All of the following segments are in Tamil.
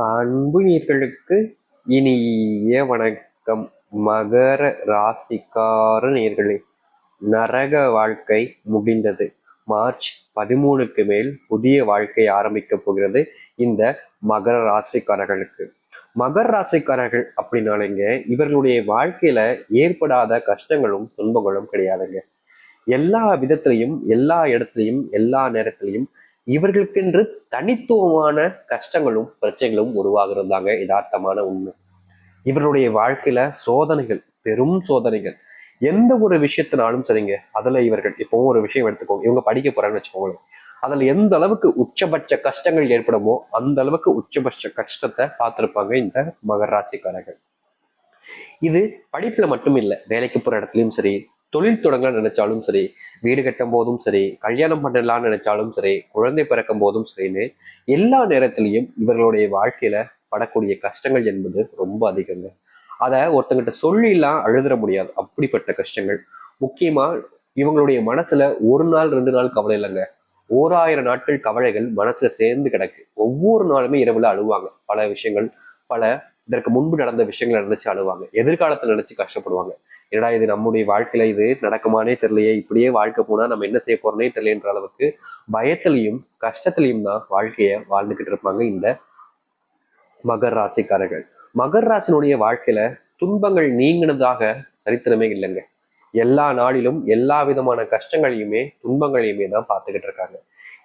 அன்பு நீர்களுக்கு இனிய வணக்கம். மகர ராசிக்கார நேர்களே நரக வாழ்க்கை முடிந்தது. மார்ச் பதிமூணுக்கு மேல் புதிய வாழ்க்கை ஆரம்பிக்க போகிறது இந்த மகர ராசிக்காரர்களுக்கு. மகர ராசிக்காரர்கள் அப்படின்னாலேங்க இவர்களுடைய வாழ்க்கையில ஏற்படாத கஷ்டங்களும் துன்பங்களும் கிடையாதுங்க. எல்லா விதத்திலையும் எல்லா இடத்துலையும் எல்லா நேரத்திலையும் இவர்களுக்கென்று தனித்துவமான கஷ்டங்களும் பிரச்சனைகளும் உருவாகிறதாங்க யதார்த்தமான உண்மை. இவருடைய வாழ்க்கையில சோதனைகள் பெரும் சோதனைகள். எந்த ஒரு விஷயத்தினாலும் சரிங்க அதுல இவர்கள் இப்போ ஒரு விஷயம் எடுத்துக்கோங்க இவங்க படிக்க போறாங்கன்னு வச்சுக்கோங்களேன். அதுல எந்த அளவுக்கு உச்சபட்ச கஷ்டங்கள் ஏற்படுமோ அந்த அளவுக்கு உச்சபட்ச கஷ்டத்தை பார்த்திருப்பாங்க இந்த மகராசிக்காரர்கள் இது படிப்புல மட்டும் இல்லை வேலைக்கு போற இடத்துலயும் சரி தொழில் தொடங்க நினைச்சாலும் சரி வீடு கட்டும் போதும் சரி கல்யாணம் பண்ணலாம்னு நினைச்சாலும் சரி குழந்தை பிறக்கும் போதும் சரின்னு எல்லா நேரத்திலையும் இவர்களுடைய வாழ்க்கையில படக்கூடிய கஷ்டங்கள் என்பது ரொம்ப அதிகங்க. அதை ஒருத்தங்கிட்ட சொல்லிலாம் அழுதுற முடியாது. அப்படிப்பட்ட கஷ்டங்கள். முக்கியமா இவங்களுடைய மனசுல ஒரு நாள் ரெண்டு நாள் கவலை இல்லைங்க. ஓராயிரம் நாட்கள் கவலைகள் மனசுல சேர்ந்து கிடக்கு. ஒவ்வொரு நாளுமே இரவுல அழுவாங்க. பல விஷயங்கள் பல இதற்கு முன்பு நடந்த விஷயங்களை நினைச்சு அழுவாங்க. எதிர்காலத்தை நினைச்சு கஷ்டப்படுவாங்க. ஏன்னா இது நம்முடைய வாழ்க்கையில இது நடக்குமானே தெரியலையே இப்படியே வாழ்க்கை போனா நம்ம என்ன செய்ய போறோம்னே தெரியலன்ற அளவுக்கு பயத்திலையும் கஷ்டத்திலையும் தான் வாழ்க்கைய வாழ்ந்துகிட்டு இருப்பாங்க இந்த மகர் ராசிக்காரர்கள். மகர் ராசினுடைய வாழ்க்கையில துன்பங்கள் நீங்கினதாக சரித்திரமே இல்லைங்க. எல்லா நாளிலும் எல்லா விதமான கஷ்டங்களையுமே துன்பங்களையுமே தான் பார்த்துக்கிட்டு இருக்காங்க.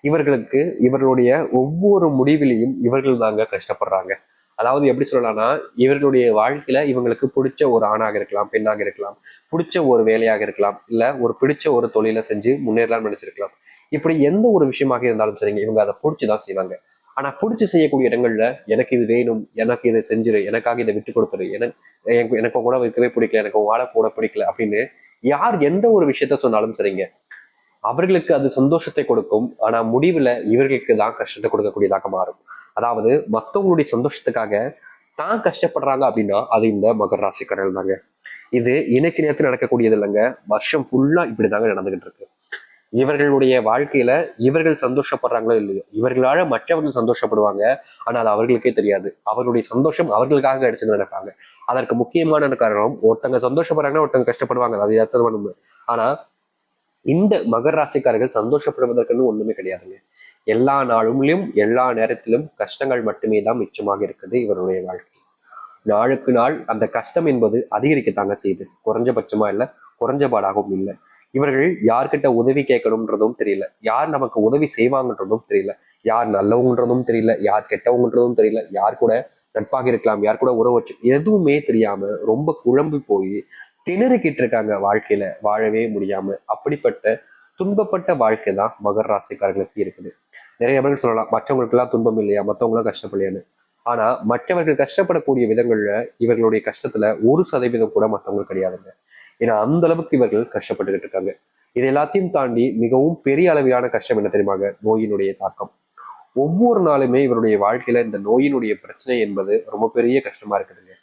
இவர்களுக்கு இவர்களுடைய ஒவ்வொரு முடிவிலையும் இவர்கள் தாங்க கஷ்டப்படுறாங்க. அதாவது எப்படி சொல்லலாம்னா இவர்களுடைய வாழ்க்கையில இவங்களுக்கு பிடிச்ச ஒரு ஆணாக இருக்கலாம் பெண்ணாக இருக்கலாம் பிடிச்ச ஒரு வேலையாக இருக்கலாம் இல்ல ஒரு பிடிச்ச ஒரு தொழிலை செஞ்சு முன்னேறலாம்னு நினைச்சிருக்கலாம். இப்படி எந்த ஒரு விஷயமாக இருந்தாலும் சரிங்க இவங்க அதை பிடிச்சிதான் செய்வாங்க. ஆனா பிடிச்சி செய்யக்கூடிய இடங்கள்ல எனக்கு இது வேணும் எனக்கு இதை செஞ்சிரு எனக்காக இதை விட்டு கொடுத்துரு எனக்கு எனக்கு கூட வைக்கவே பிடிக்கல எனக்கு வாழை போட பிடிக்கல அப்படின்னு யார் எந்த ஒரு விஷயத்த சொன்னாலும் சரிங்க. அவர்களுக்கு அது சந்தோஷத்தை கொடுக்கும் ஆனா முடிவுல இவர்களுக்கு தான் கஷ்டத்தை கொடுக்கக்கூடியதாக மாறும். அதாவது மற்றவங்களுடைய சந்தோஷத்துக்காக தான் கஷ்டப்படுறாங்க அப்படின்னா அது இந்த மகர ராசிக்காரர்கள் தாங்க. இது இன்னைக்கு நேரத்தில் நடக்கக்கூடியது இல்லைங்க. வருஷம் ஃபுல்லா இப்படிதாங்க நடந்துகிட்டு இருக்கு. இவர்களுடைய வாழ்க்கையில இவர்கள் சந்தோஷப்படுறாங்களோ இல்லையோ இவர்களால மற்றவர்கள் சந்தோஷப்படுவாங்க. ஆனா அது அவர்களுக்கே தெரியாது. அவர்களுடைய சந்தோஷம் அவர்களுக்காக கிடைச்சது நினைப்பாங்க. அதற்கு முக்கியமான காரணம் ஒருத்தங்க சந்தோஷப்படுறாங்கன்னா ஒருத்தங்க கஷ்டப்படுவாங்க. அது எத்தனை ஆனா இந்த மகர ராசிக்காரர்கள் சந்தோஷப்படுவதற்குன்னு ஒண்ணுமே கிடையாதுங்க. எல்லா நாளும்லையும் எல்லா நேரத்திலும் கஷ்டங்கள் மட்டுமே தான் மிச்சமாக இருக்குது இவருடைய வாழ்க்கை. நாளுக்கு நாள் அந்த கஷ்டம் என்பது அதிகரிக்கத்தாங்க செய்யுது குறைஞ்சபட்சமா இல்லை குறைஞ்சபாடாகவும் இல்லை. இவர்கள் யார்கிட்ட உதவி கேட்கணும்ன்றதும் தெரியல. யார் நமக்கு உதவி செய்வாங்கன்றதும் தெரியல. யார் நல்லவங்கன்றதும் தெரியல. யார் கெட்டவங்கன்றதும் தெரியல. யார் கூட நட்பாக இருக்கலாம் யார் கூட உறவு வச்சு எதுவுமே தெரியாம ரொம்ப குழம்பு போய் திணறிக்கிட்டு இருக்காங்க வாழ்க்கையில வாழவே முடியாம. அப்படிப்பட்ட துன்பப்பட்ட வாழ்க்கை தான் மகர ராசிக்காரர்களுக்கு இருக்குது. நிறைய பேர்கள் சொல்லலாம் மற்றவங்களுக்கு எல்லாம் துன்பம் இல்லையா? மற்றவங்களாம் கஷ்டப்படலையான்னு. ஆனா மற்றவர்கள் கஷ்டப்படக்கூடிய விதங்கள்ல இவர்களுடைய கஷ்டத்துல ஒரு சதவீதம் கூட மற்றவங்களுக்கு கிடையாதுங்க. ஏன்னா அந்த அளவுக்கு இவர்கள் கஷ்டப்பட்டுக்கிட்டு இருக்காங்க. இது எல்லாத்தையும் தாண்டி மிகவும் பெரிய அளவிலான கஷ்டம் என்ன தெரியுமாங்க நோயினுடைய தாக்கம். ஒவ்வொரு நாளுமே இவருடைய வாழ்க்கையில இந்த நோயினுடைய பிரச்சனை என்பது ரொம்ப பெரிய கஷ்டமா இருக்குதுங்க.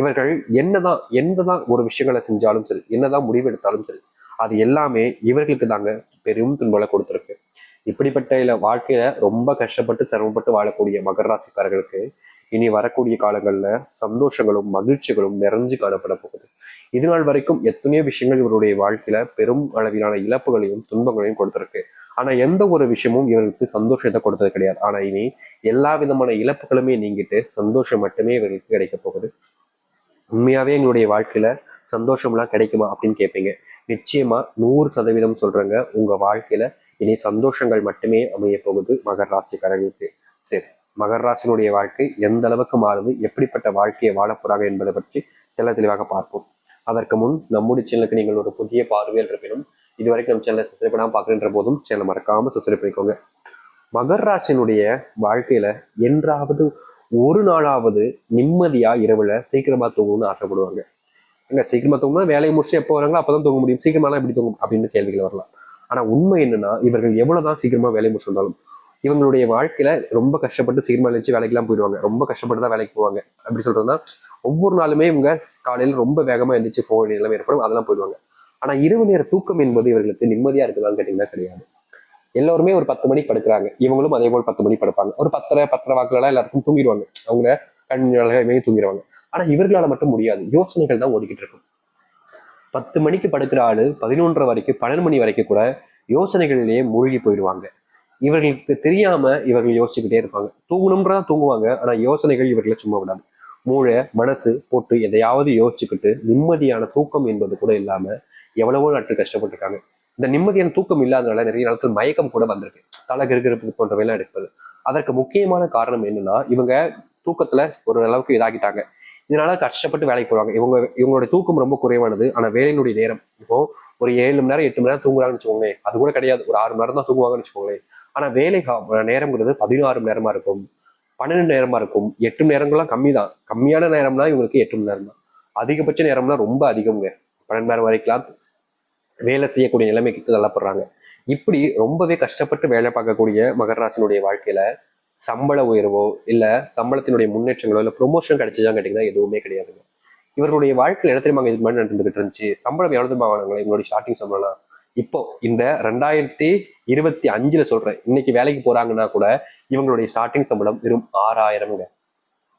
இவர்கள் என்னதான் என்னதான் ஒரு விஷயங்களை செஞ்சாலும் சரி என்னதான் முடிவெடுத்தாலும் சரி அது எல்லாமே இவர்களுக்கு தாங்க பெரும் துன்பலை கொடுத்துருக்கு. இப்படிப்பட்ட வாழ்க்கையில ரொம்ப கஷ்டப்பட்டு சிரமப்பட்டு வாழக்கூடிய மகர ராசிக்காரர்களுக்கு இனி வரக்கூடிய காலங்கள்ல சந்தோஷங்களும் மகிழ்ச்சிகளும் நிறைஞ்சு காணப்பட போகுது. இது நாள் வரைக்கும் எத்தனையோ விஷயங்கள் இவருடைய வாழ்க்கையில பெரும் அளவிலான இழப்புகளையும் துன்பங்களையும் கொடுத்திருக்கு. ஆனா எந்த ஒரு விஷயமும் இவர்களுக்கு சந்தோஷத்தை கொடுத்தது கிடையாது. ஆனா இனி எல்லா விதமான இழப்புகளுமே நீங்கிட்டு சந்தோஷம் மட்டுமே இவர்களுக்கு கிடைக்க போகுது. உண்மையாவே எங்களுடைய வாழ்க்கையில சந்தோஷம்லாம் கிடைக்குமா அப்படின்னு கேட்பீங்க நிச்சயமா நூறு சதவீதம் சொல்றேங்க. உங்க வாழ்க்கையில இனி சந்தோஷங்கள் மட்டுமே அமைய போகுது மகர் ராசிக்காரர்களுக்கு. சரி மகர் ராசினுடைய வாழ்க்கை எந்த அளவுக்கு மாறுது எப்படிப்பட்ட வாழ்க்கையை வாழ போறாங்க என்பதை பற்றி தெல்ல தெளிவாக பார்ப்போம். அதற்கு முன் நம்முடைய சேனலுக்கு நீங்கள் ஒரு புதிய பார்வையில் இருப்பினும் இதுவரைக்கும் நம்ம சேனலை சப்ஸ்கிரைப் பண்ணாமல் பார்க்குற போதும் சேனலை மறக்காமல் சப்ஸ்கிரைப் பண்ணிக்கோங்க. மகர் ராசினுடைய வாழ்க்கையில என்றாவது ஒரு நாளாவது நிம்மதியா இரவுல சீக்கிரமா தூங்கணும்னு ஆசைப்படுவாங்க. எங்க சீக்கிரமா தூங்கணும் வேலையை முடிச்சு எப்போ வராங்களோ அப்பதான் தூங்க முடியும். சீக்கிரமாலாம் எப்படி தூங்கும்? அப்படின்னு கேள்விகள் வரலாம். ஆனா உண்மை என்னன்னா இவர்கள் எவ்வளவுதான் சீக்கிரமா வேலையை முடிச்சிருந்தாலும் இவங்களுடைய வாழ்க்கையில ரொம்ப கஷ்டப்பட்டு சீக்கிரமா எழுச்சி வேலைக்கெல்லாம் போயிடுவாங்க ரொம்ப கஷ்டப்பட்டு தான் வேலைக்கு போவாங்க அப்படி சொல்றதுன்னா ஒவ்வொரு நாளுமே இவங்க காலையில ரொம்ப வேகமா எழுந்திரிச்சு போக வேண்டிய நிலைமை ஏற்படும் அதெல்லாம் போயிடுவாங்க ஆனா இரவு நேர தூக்கம் என்பது இவர்களுக்கு நிம்மதியா இருக்குதான்னு கேட்டீங்கன்னா கிடையாது எல்லோருமே ஒரு பத்து மணிக்கு படுக்கிறாங்க இவங்களும் அதே போல் பத்து மணி படுப்பாங்க ஒரு பத்தரை பத்தரை வாக்குலாம் எல்லாருக்கும் தூங்கிடுவாங்க அவங்க கண் அழகாக தூங்கிடுவாங்க ஆனா இவர்களால மட்டும் முடியாது யோசனைகள் தான் ஓடிக்கிட்டு இருக்கும் பத்து மணிக்கு படுக்கிற ஆள் பதினொன்றரை வரைக்கும் பன்னெண்டு மணி வரைக்கும் கூட யோசனைகளிலேயே மூழ்கி போயிடுவாங்க. இவர்களுக்கு தெரியாம இவர்கள் யோசிச்சுக்கிட்டே இருப்பாங்க. தூங்கணும்ன்றா தூங்குவாங்க ஆனா யோசனைகள் இவர்களை சும்மா விடாது. மூளை மனசு போட்டு எதையாவது யோசிச்சுக்கிட்டு நிம்மதியான தூக்கம் என்பது கூட இல்லாம எவ்வளவோ நாட்கள் கஷ்டப்பட்டிருக்காங்க. இந்த நிம்மதியான தூக்கம் இல்லாதனால நிறைய நாட்கள் மயக்கம் கூட வந்திருக்கு. தலை கிருகிருப்பு போன்றவையெல்லாம் எடுப்பது. அதற்கு முக்கியமான காரணம் என்னன்னா இவங்க தூக்கத்துல ஒரு அளவுக்கு இதாகிட்டாங்க. இதனால கஷ்டப்பட்டு வேலைக்கு போவாங்க இவங்க இவங்களோட தூக்கம் ரொம்ப குறைவானது. ஆனா வேலையினுடைய நேரம். இப்போ ஒரு ஏழு மணி நேரம் எட்டு மணி நேரம் தூங்குறாங்கன்னு வச்சுக்கோங்களேன். அது கூட கிடையாது. ஒரு ஆறு மணி நேரம் தான் தூங்குவாங்கன்னு வச்சுக்கோங்களேன். ஆனா வேலை நேரம்ங்கிறது பதினாறு மணி நேரமா இருக்கும். பன்னெண்டு நேரமா இருக்கும். எட்டு மணி நேரங்கள்லாம் கம்மி தான். கம்மியான நேரம்னா இவங்களுக்கு எட்டு மணி நேரம் தான் அதிகபட்ச நேரம்னா ரொம்ப அதிகம்ங்க. பன்னெண்டு மணி நேரம் வரைக்கும் வேலை செய்யக்கூடிய நிலைமைக்கு தள்ளப்படுறாங்க. இப்படி ரொம்பவே கஷ்டப்பட்டு வேலை பார்க்கக்கூடிய மகராசனுடைய வாழ்க்கையில சம்பள உயர்வோ இல்லை சம்பளத்தினுடைய முன்னேற்றங்களோ இல்லை ப்ரொமோஷன் கிடைச்சதான்னு கேட்டிங்கன்னா எதுவுமே கிடையாதுங்க. இவர்களுடைய வாழ்க்கையில் என்ன தெரியுமா இதுக்கு முன்னாடி நடந்துகிட்டு இருந்துச்சு? சம்பளம் எவ்வளவு தெரியுமா வாங்கினாங்களே இவங்களுடைய ஸ்டார்டிங் சம்பளம்லாம். இப்போ இந்த ரெண்டாயிரத்தி இருபத்தி அஞ்சுல சொல்றேன். இன்னைக்கு வேலைக்கு போறாங்கன்னா கூட இவங்களுடைய ஸ்டார்டிங் சம்பளம் வெறும் ஆறாயிரம்ங்க.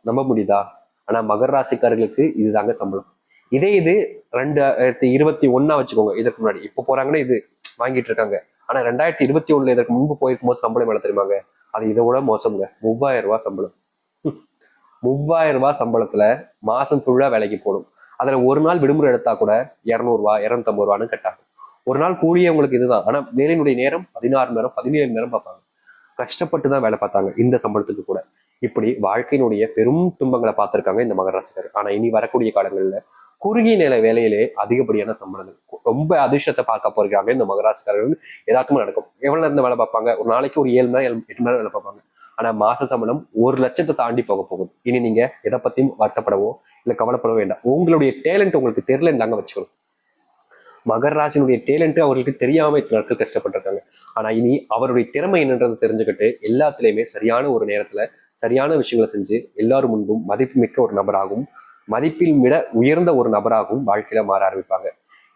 நம்ப முடியுதா? ஆனா மகர ராசிக்காரர்களுக்கு இதுதாங்க சம்பளம். இதே இது ரெண்டாயிரத்தி இருபத்தி ஒன்னா வச்சுக்கோங்க. இதற்கு முன்னாடி. இப்போ போறாங்கன்னா இது வாங்கிட்டு இருக்காங்க. ஆனா ரெண்டாயிரத்தி இருபத்தி ஒண்ணுல இதற்கு முன்பு போயிருக்கும் போது சம்பளம் எவ்வளவு தெரியுமாங்க? அது இதை விட மோசம்ங்க. மூவாயிரம் ரூபாய் சம்பளம். மூவாயிரம் ரூபாய் சம்பளத்துல மாசம் ஃபுல்லா வேலைக்கு போகணும். அதுல ஒரு நாள் விடுமுறை எடுத்தா கூட இரநூறுவா இரநூத்தம்பது ரூபான்னு கட்டாகும். ஒரு நாள் கூலியே உங்களுக்கு இதுதான். ஆனா வேலையினுடைய நேரம் பதினாறு நேரம் பதினேழு நேரம் பார்ப்பாங்க. கஷ்டப்பட்டு தான் வேலை பார்த்தாங்க இந்த சம்பளத்துக்கு கூட. இப்படி வாழ்க்கையினுடைய பெரும் துன்பங்களை பார்த்திருக்காங்க இந்த மகராசிகர் ஆனா இனி வரக்கூடிய காலங்களில் குறுகிய நில வேலையிலே அதிகப்படியான சம்பளங்கள். ரொம்ப அதிர்ஷ்டத்தை பார்க்க போறாங்க இந்த மகராஜ்காரர்கள் எல்லாத்துக்குமே நடக்கும். எவ்வளவு நேரம் வேலை பார்ப்பாங்க? ஒரு நாளைக்கு ஒரு ஏழு மணி நேரம் எட்டு மணி நேரம் வேலை பார்ப்பாங்க. ஆனா மாச சம்பளம் ஒரு லட்சத்தை தாண்டி போக போகுது. இனி நீங்க எதை பத்தியும் வருத்தப்படவோ இல்ல கவலைப்படவோ வேண்டாம். உங்களுடைய டேலண்ட் உங்களுக்கு தெரியலன்னு வச்சுக்கணும். மகராஜனுடைய டேலண்ட் அவர்களுக்கு தெரியாம இத்தனை நாட்கள் கஷ்டப்பட்டிருக்காங்க. ஆனா இனி அவருடைய திறமை என்னன்றதை தெரிஞ்சுக்கிட்டு எல்லாத்துலயுமே சரியான ஒரு நேரத்துல சரியான விஷயங்களை செஞ்சு எல்லாரும் முன்பும் மதிப்புமிக்க ஒரு நபராகவும் மதிப்பில் விட உயர்ந்த ஒரு நபராகவும் வாழ்க்கையில மாற ஆரம்பிப்பாங்க.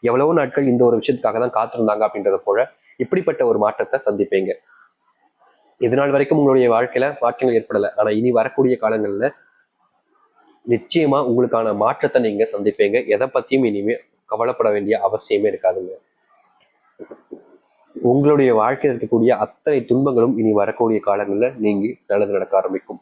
எவ்வளவோ நாட்கள் இந்த ஒரு விஷயத்துக்காக தான் காத்திருந்தாங்க அப்படின்றத போல இப்படிப்பட்ட ஒரு மாற்றத்தை சந்திப்பீங்க. இது நாள் வரைக்கும் உங்களுடைய வாழ்க்கையில மாற்றங்கள் ஏற்படல. ஆனா இனி வரக்கூடிய காலங்கள்ல நிச்சயமா உங்களுக்கான மாற்றத்தை நீங்க சந்திப்பீங்க. எதை பத்தியும் இனிமே கவலைப்பட வேண்டிய அவசியமே இருக்காதுங்க. உங்களுடைய வாழ்க்கையில் இருக்கக்கூடிய அத்தனை துன்பங்களும் இனி வரக்கூடிய காலங்களில் நீங்க நல்லது நடக்க ஆரம்பிக்கும்.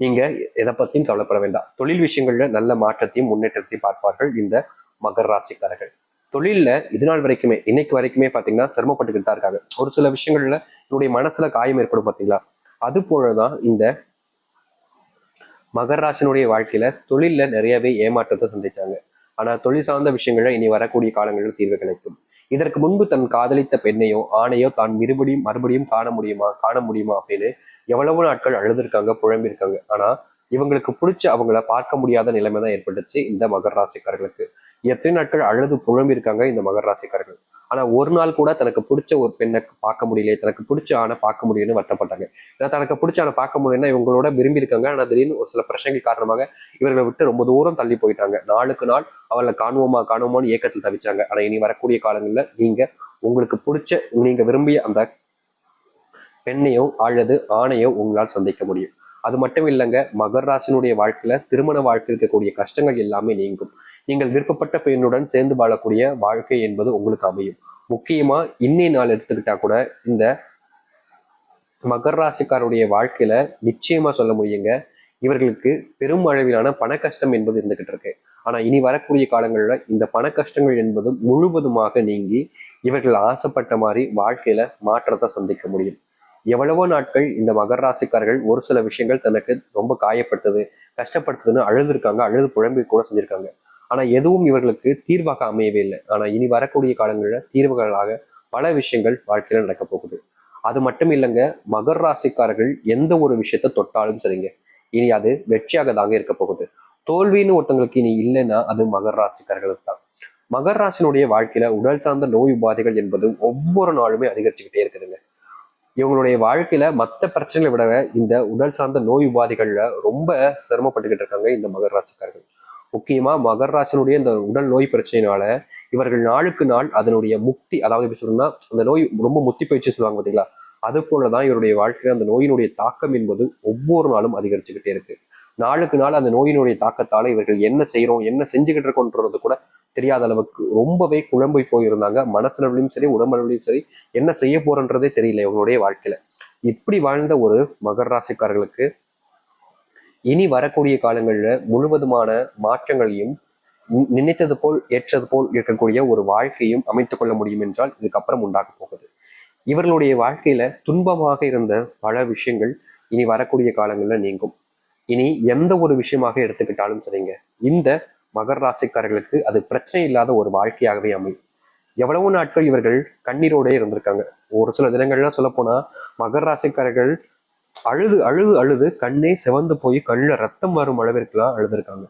நீங்க எதை பத்தியும் கவலைப்பட வேண்டாம். தொழில் விஷயங்கள்ல நல்ல மாற்றத்தையும் முன்னேற்றத்தையும் பார்ப்பார்கள் இந்த மகர ராசிக்காரர்கள். தொழில்ல இது நாள் வரைக்குமே இன்னைக்கு வரைக்குமே பாத்தீங்கன்னா சிரமப்பட்டுக்கிட்டு தான் இருக்காங்க. ஒரு சில விஷயங்கள்ல என்னுடைய மனசுல காயம் ஏற்படும் பாத்தீங்களா? அது போலதான் இந்த மகராசினுடைய வாழ்க்கையில தொழில்ல நிறையவே ஏமாற்றத்தை சந்திச்சாங்க. ஆனா தொழில் சார்ந்த விஷயங்கள்ல இனி வரக்கூடிய காலங்களில் தீர்வு கிடைக்கும். இதற்கு முன்பு தன் காதலித்த பெண்ணையோ ஆணையோ தான் மறுபடியும் மறுபடியும் காண முடியுமா? காண முடியுமா அப்படின்னு எவ்வளவு நாட்கள் அழுதுருக்காங்க புழம்பிருக்காங்க ஆனா இவங்களுக்கு பிடிச்ச அவங்கள பார்க்க முடியாத நிலைமை தான் ஏற்பட்டுச்சு இந்த மகர ராசிக்காரர்களுக்கு. எத்தனை நாட்கள் அழுது புழம்பிருக்காங்க இந்த மகர ராசிக்காரர்கள். ஆனா ஒரு நாள் கூட தனக்கு பிடிச்ச ஒரு பெண்ணை பார்க்க முடியல தனக்கு பிடிச்ச ஆணை பார்க்க முடியலன்னு வருத்தப்பட்டாங்க. ஏன்னா தனக்கு பிடிச்ச ஆணை பார்க்க முடியலன்னா இவங்களோட விரும்பி இருக்காங்க ஆனா திடீர்னு ஒரு சில பிரச்சனைகள் காரணமாக இவர்களை விட்டு ரொம்ப தூரம் தள்ளி போயிட்டாங்க. நாளுக்கு நாள் அவளை காணுவோமா காணுவோமான்னு ஏக்கத்தில் தவிச்சாங்க. ஆனா இனி வரக்கூடிய காலங்களில் நீங்க உங்களுக்கு பிடிச்ச நீங்க விரும்பிய அந்த பெண்ணையோ அல்லது ஆணையோ உங்களால் சந்திக்க முடியும். அது மட்டும் இல்லைங்க மகர் ராசினுடைய வாழ்க்கையில திருமண வாழ்க்கை இருக்கக்கூடிய கஷ்டங்கள் எல்லாமே நீங்கும். நீங்கள் விருப்பப்பட்ட பெண்ணுடன் சேர்ந்து வாழக்கூடிய வாழ்க்கை என்பது உங்களுக்கு அமையும். முக்கியமா இன்னைய நாள் எடுத்துக்கிட்டா கூட இந்த மகர் ராசிக்காருடைய வாழ்க்கையில நிச்சயமா சொல்ல முடியுங்க இவர்களுக்கு பெரும் அளவிலான பண கஷ்டம் என்பது இருந்துகிட்டு இருக்கு. ஆனா இனி வரக்கூடிய காலங்களில் இந்த பண கஷ்டங்கள் என்பது முழுவதுமாக நீங்கி இவர்கள் ஆசைப்பட்ட மாதிரி வாழ்க்கையில மாற்றத்தை சந்திக்க முடியும். எவ்வளவோ நாட்கள் இந்த மகர ராசிக்காரர்கள் ஒரு சில விஷயங்கள் தனக்கு ரொம்ப காயப்படுத்துது கஷ்டப்படுத்துதுன்னு அழுதுருக்காங்க அழுது புழம்பி கூட செஞ்சிருக்காங்க. ஆனா எதுவும் இவர்களுக்கு தீர்வாக அமையவே இல்லை. ஆனா இனி வரக்கூடிய காலங்களில் தீர்வுகளாக பல விஷயங்கள் வாழ்க்கையில நடக்க போகுது. அது மட்டும் இல்லைங்க மகர் ராசிக்காரர்கள் எந்த ஒரு விஷயத்த தொட்டாலும் சரிங்க. இனி அது வெற்றியாக தாங்க இருக்க போகுது. தோல்வின்னு ஒருத்தங்களுக்கு இனி இல்லைன்னா அது மகர் ராசிக்காரர்களுக்கு தான். மகர் ராசினுடைய வாழ்க்கையில உடல் சார்ந்த நோய் உபாதைகள் என்பது ஒவ்வொரு நாளுமே அதிகரிச்சுக்கிட்டே இருக்குதுங்க. இவங்களுடைய வாழ்க்கையில மற்ற பிரச்சனைகளை விட இந்த உடல் சார்ந்த நோய் உபாதைகள்ல ரொம்ப சிரமப்பட்டுக்கிட்டு இருக்காங்க இந்த மகர ராசிக்காரர்கள். முக்கியமா மகர ராசினுடைய இந்த உடல் நோய் பிரச்சனையினால இவர்கள் நாளுக்கு நாள் அதனுடைய முக்தி அதாவது எப்படி சொல்லணும்னா அந்த நோய் ரொம்ப முத்தி போயிடுச்சு சொல்லுவாங்க பார்த்தீங்களா அது போலதான் இவருடைய வாழ்க்கையில அந்த நோயினுடைய தாக்கம் என்பது ஒவ்வொரு நாளும் அதிகரிச்சுக்கிட்டே இருக்கு. நாளுக்கு நாள் அந்த நோயினுடைய தாக்கத்தால இவர்கள் என்ன செய்யறோம் என்ன செஞ்சுக்கிட்டு இருக்கோன்றது கூட தெரியாத அளவுக்கு ரொம்பவே குழம்பி போயிருந்தாங்க. மனசளவுலையும் சரி உடம்பளவுலையும் சரி என்ன செய்ய போறன்றதே தெரியல இவங்களுடைய வாழ்க்கையில. இப்படி வாழ்ந்த ஒரு மகர ராசிக்காரர்களுக்கு இனி வரக்கூடிய காலங்களில் முழுவதுமான மாற்றங்களையும் நினைத்தது போல் ஏற்றது போல் இருக்கக்கூடிய ஒரு வாழ்க்கையும் அமைத்துக் கொள்ள முடியும் என்றால் இதுக்கப்புறம் உண்டாக போகுது. இவர்களுடைய வாழ்க்கையில துன்பமாக இருந்த பல விஷயங்கள் இனி வரக்கூடிய காலங்களில் நீங்கும். இனி எந்த ஒரு விஷயமாக எடுத்துக்கிட்டாலும் சரிங்க. இந்த மகர ராசிக்காரர்களுக்கு அது பிரச்சனை இல்லாத ஒரு வாழ்க்கையாகவே அமையும். எவ்வளவு நாட்கள் இவர்கள் கண்ணீரோடே இருந்திருக்காங்க. ஒரு சில தினங்கள்லாம் சொல்ல மகர ராசிக்காரர்கள் அழுது அழுது அழுது கண்ணே சிவந்து போய் கண்ணில் ரத்தம் வரும் அளவிற்குலாம் அழுதுருக்காங்க.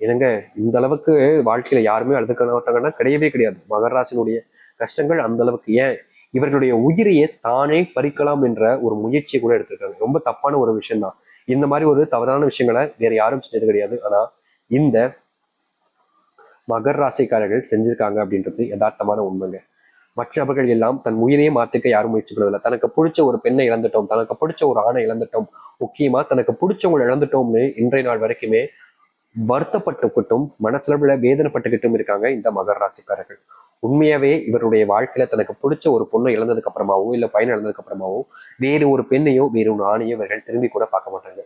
என்னங்க இந்த அளவுக்கு வாழ்க்கையில யாருமே அழுதுக்க மாட்டாங்கன்னா கிடையவே கிடையாது. மகர ராசினுடைய கஷ்டங்கள் அந்த அளவுக்கு ஏன்? இவர்களுடைய உயிரையே தானே பறிக்கலாம் என்ற ஒரு முயற்சியை கூட எடுத்திருக்காங்க. ரொம்ப தப்பான ஒரு விஷயம் தான் இந்த மாதிரி ஒரு தவறான விஷயங்களை வேற யாரும் செஞ்சது கிடையாது. ஆனா இந்த மகர் ராசிக்காரர்கள் செஞ்சிருக்காங்க அப்படின்றது யதார்த்தமான உண்மைங்க. மற்றவர்கள் எல்லாம் தன் உயிரையே மாத்திக்க யாரும் முயற்சி பண்ணதில்லை. தனக்கு பிடிச்ச ஒரு பெண்ணை இழந்துட்டோம் தனக்கு பிடிச்ச ஒரு ஆணை இழந்துட்டோம் முக்கியமா தனக்கு பிடிச்சவங்களை இழந்துட்டோம்னு இன்றைய நாள் வரைக்குமே வருத்தப்பட்டுக்கிட்டும் மனசளவில் வேதனைப்பட்டுக்கிட்டும் இருக்காங்க இந்த மகர் ராசிக்காரர்கள். உண்மையாவே இவருடைய வாழ்க்கையில தனக்கு பிடிச்ச ஒரு பொண்ணை இழந்ததுக்கு அப்புறமாவோ இல்ல பையனை இழந்ததுக்கு அப்புறமாவோ வேறு ஒரு பெண்ணையோ வேறு ஒரு ஆணையோ இவர்கள் திரும்பி கூட பார்க்க மாட்டாங்க.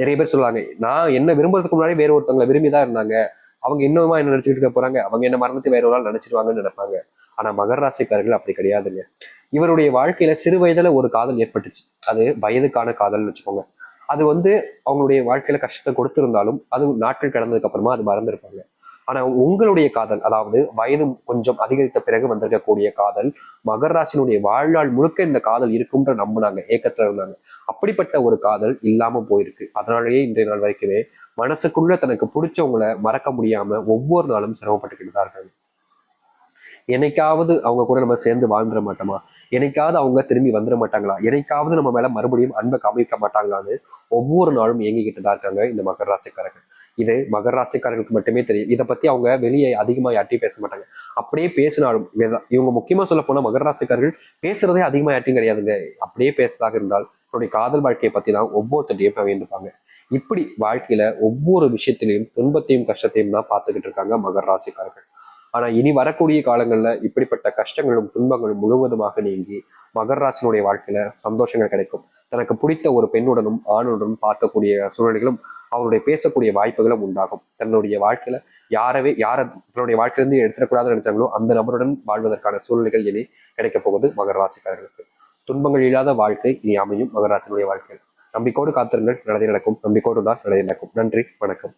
நிறைய பேர் சொல்லுவாங்க நான் என்ன விரும்புறதுக்கு முன்னாடி வேற ஒருத்தவங்களை விரும்பி தான் இருந்தாங்க. அவங்க இன்னுமா என்ன நினைச்சிட்டு இருக்க போறாங்க? அவங்க என்ன மரணத்தை வேற ஒரு நாள் நினைச்சிருவாங்கன்னு நினைப்பாங்க. ஆனா மகர ராசிக்காரர்கள் அப்படி கிடையாதுங்க. இவருடைய வாழ்க்கையில சிறு வயதுல ஒரு காதல் ஏற்பட்டுச்சு. அது வயதுக்கான காதல்னு வச்சுக்கோங்க. அது வந்து அவங்களுடைய வாழ்க்கையில கஷ்டத்தை கொடுத்திருந்தாலும் அது நாட்கள் கடந்ததுக்கு அப்புறமா அது மறந்துருப்பாங்க. ஆனா உங்களுடைய காதல் அதாவது வயது கொஞ்சம் அதிகரித்த பிறகு வந்திருக்கக்கூடிய காதல் மகர ராசினுடைய வாழ்நாள் முழுக்க இந்த காதல் இருக்கும்ன்ற நம்பினாங்க ஏக்கத்துல இருந்தாங்க. அப்படிப்பட்ட ஒரு காதல் இல்லாம போயிருக்கு. அதனாலேயே இன்றைய நாள் வரைக்குமே மனசுக்குள்ள தனக்கு பிடிச்சவங்கள மறக்க முடியாம ஒவ்வொரு நாளும் சிரமப்பட்டுக்கிட்டு தான் இருக்காங்க. என்னைக்காவது அவங்க கூட நம்ம சேர்ந்து வாழ்ந்துட மாட்டோமா? என்னைக்காவது அவங்க திரும்பி வந்துட மாட்டாங்களா? என்னைக்காவது நம்ம மேல மறுபடியும் அன்பை காமிக்க மாட்டாங்களான்னு ஒவ்வொரு நாளும் இயங்கிக்கிட்டு தான் இருக்காங்க இந்த மகர ராசிக்காரர்கள். இது மகர ராசிக்காரர்களுக்கு மட்டுமே தெரியும். இதை பத்தி அவங்க வெளியே அதிகமா யார்ட்டையும் பேச மாட்டாங்க. அப்படியே பேசினாலும் இவங்க முக்கியமா சொல்ல போனா மகர ராசிக்காரர்கள் பேசுறதே அதிகமா யார்ட்டையும் கிடையாதுங்க. அப்படியே பேசுறதாக இருந்தால் அவருடைய காதல் வாழ்க்கையை பத்தி தான் ஒவ்வொருத்தரையும் பகிர்ந்துப்பாங்க இப்படி வாழ்க்கையில ஒவ்வொரு விஷயத்திலையும் துன்பத்தையும் கஷ்டத்தையும் தான் பார்த்துக்கிட்டு இருக்காங்க மகர ராசிக்காரர்கள். ஆனா இனி வரக்கூடிய காலங்கள்ல இப்படிப்பட்ட கஷ்டங்களும் துன்பங்களும் முழுவதுமாக நீங்கி மகர ராசினுடைய வாழ்க்கையில சந்தோஷங்கள் கிடைக்கும். தனக்கு பிடித்த ஒரு பெண்ணுடனும் ஆணுடனும் பார்க்கக்கூடிய சூழ்நிலைகளும் அவருடைய பேசக்கூடிய வாய்ப்புகளும் உண்டாகும். தன்னுடைய வாழ்க்கையில யாரவே யார தன்னுடைய வாழ்க்கையிலிருந்து எடுத்துடக்கூடாதுன்னு நினைச்சாங்களோ அந்த நபருடன் வாழ்வதற்கான சூழ்நிலைகள் இனி கிடைக்கப் போகுது மகர ராசிக்காரர்களுக்கு. துன்பங்கள் இல்லாத வாழ்க்கை இனி அமையும் மகராசினுடைய வாழ்க்கையில். நம்பிக்கோடு காத்திருங்கள் நல்லதே நடக்கும். நம்பிக்கோடு தான் நல்லதே நடக்கும். நன்றி வணக்கம்.